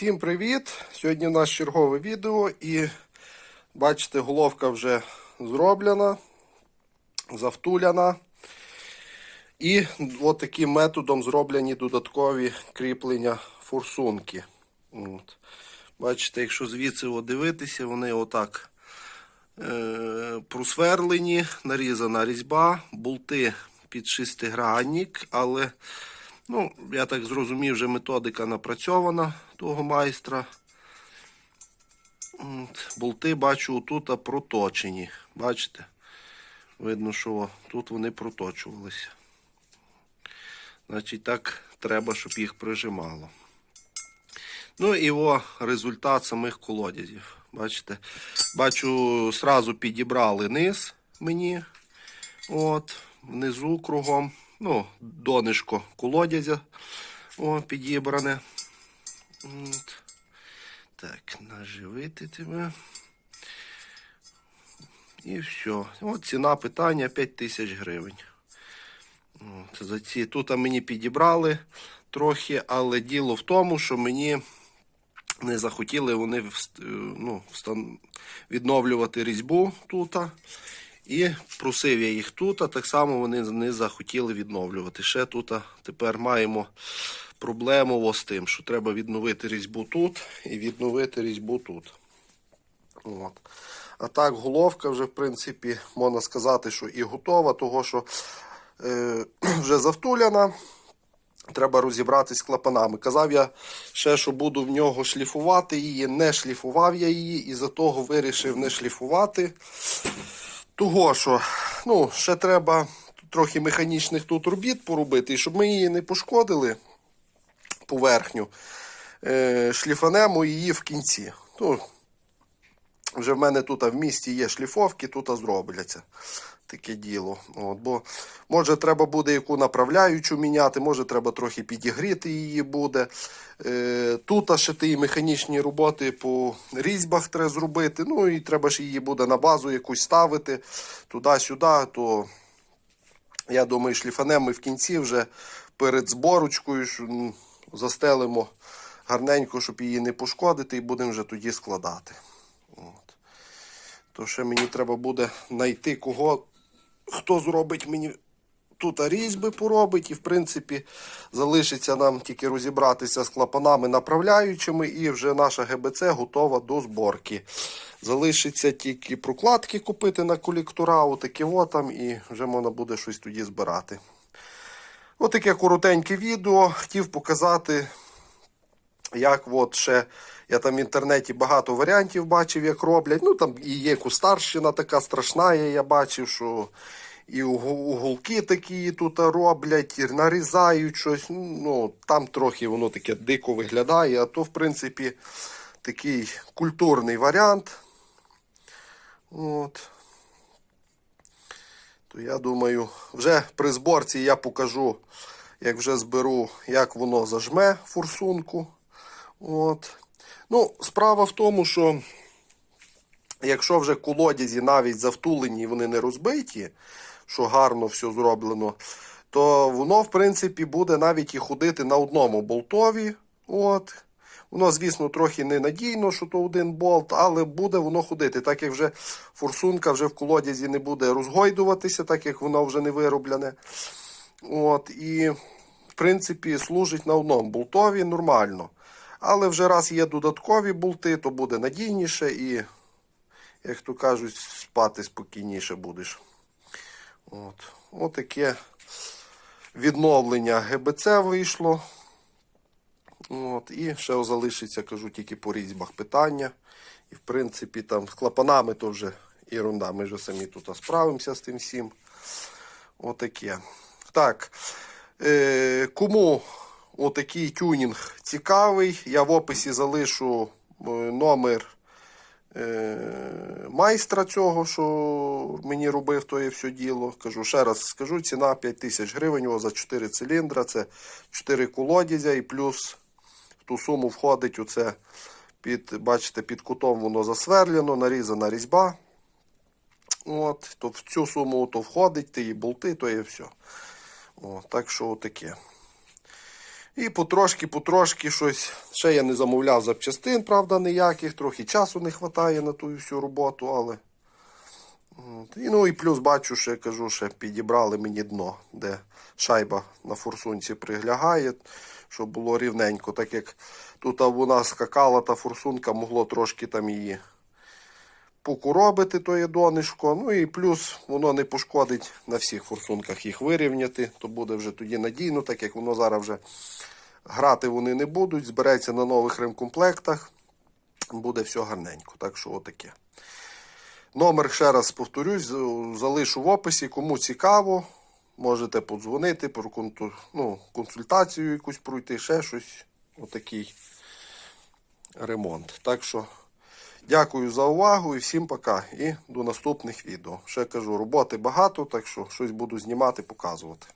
Всім привіт! Сьогодні у нас чергове відео і бачите, головка вже зроблена, завтуляна. І от таким методом зроблені додаткові кріплення форсунки. От. Бачите, якщо звідси дивитися, вони отак е, просверлені, нарізана різьба, болти під шестигранник, але Ну, я так зрозумів, вже методика напрацьована того майстра. От, Болти бачу тут проточені. Бачите? Видно, що тут вони проточувалися. Значить, так треба, щоб їх прижимало. Ну і о, результат самих колодязів. Бачите? Бачу, сразу підібрали низ мені. От, внизу кругом ну, донишко колодязя о, підібране. От. Так, наживити тебе. І все. От ціна питання 5 тисяч гривень. От, за ці. Тут мені підібрали трохи, але діло в тому, що мені не захотіли вони ну, відновлювати різьбу тут. І просив я їх тут, а так само вони не захотіли відновлювати. Ще тут тепер маємо проблему з тим, що треба відновити різьбу тут і відновити різьбу тут. От. А так, головка вже, в принципі, можна сказати, що і готова, того що е, вже завтуляна. Треба розібратись з клапанами. Казав я ще, що буду в нього шліфувати її. Не шліфував я її, і за того вирішив не шліфувати. Того, що ну, ще треба трохи механічних тут робіт поробити, і щоб ми її не пошкодили поверхню, е, шліфанемо її в кінці. Ну, вже в мене тут в місті є шліфовки, тут зробляться таке діло. От, бо може треба буде яку направляючу міняти, може треба трохи підігріти її буде. Е, тут ще ті механічні роботи по різьбах треба зробити. Ну і треба ж її буде на базу якусь ставити туди-сюди, то я думаю, шліфанем ми в кінці вже перед зборочкою застелимо гарненько, щоб її не пошкодити, і будемо вже тоді складати. То ще мені треба буде знайти кого, хто зробить мені тут різьби поробить, і в принципі залишиться нам тільки розібратися з клапанами направляючими, і вже наша ГБЦ готова до зборки. Залишиться тільки прокладки купити на колектора, отакі от там, і вже можна буде щось тоді збирати. Отаке коротеньке відео. Хотів показати, як от ще я там в інтернеті багато варіантів бачив, як роблять. Ну там і є кустарщина така страшна, я бачив, що і уголки такі тут роблять, і нарізають щось. Ну, там трохи воно таке дико виглядає, а то, в принципі, такий культурний варіант. От. То я думаю, вже при зборці я покажу, як вже зберу, як воно зажме форсунку. От. Ну, справа в тому, що якщо вже колодязі навіть завтулені, і вони не розбиті, що гарно все зроблено, то воно, в принципі, буде навіть і ходити на одному болтові. От. Воно, звісно, трохи ненадійно, що то один болт, але буде воно ходити, так як вже форсунка вже в колодязі не буде розгойдуватися, так як воно вже не вироблене. От, і, в принципі, служить на одному болтові нормально. Але вже раз є додаткові болти, то буде надійніше і, як то кажуть, спати спокійніше будеш. От. Отаке відновлення ГБЦ вийшло. От, і ще залишиться, кажу, тільки по різьбах питання. І, в принципі, там з клапанами то вже ерунда. Ми вже самі тут справимося з тим всім. Отаке. Так. Е, кому отакий тюнінг цікавий, я в описі залишу е, номер е, майстра цього, що мені робив то і все діло. Кажу, ще раз скажу, ціна 5 тисяч гривень його за 4 циліндра, це 4 колодязя і плюс в ту суму входить оце під, бачите, під кутом воно засверлено, нарізана різьба. От, то в цю суму то входить, ті болти, то і все. О, так що таке. І потрошки, потрошки щось. Ще я не замовляв запчастин, правда, ніяких. Трохи часу не вистачає на ту всю роботу, але. І, ну і плюс бачу, що я кажу, що підібрали мені дно, де шайба на форсунці приглягає, щоб було рівненько. Так як тут вона скакала, та форсунка могло трошки там її покуробити, то є донишко. Ну і плюс воно не пошкодить на всіх форсунках їх вирівняти, то буде вже тоді надійно, так як воно зараз вже грати вони не будуть, збереться на нових ремкомплектах, буде все гарненько. Так що отаке. Номер, ще раз повторюсь, залишу в описі. Кому цікаво, можете подзвонити, про ну, консультацію якусь пройти, ще щось. Отакий ремонт. Так що дякую за увагу і всім пока. І до наступних відео. Ще кажу, роботи багато, так що щось буду знімати, показувати.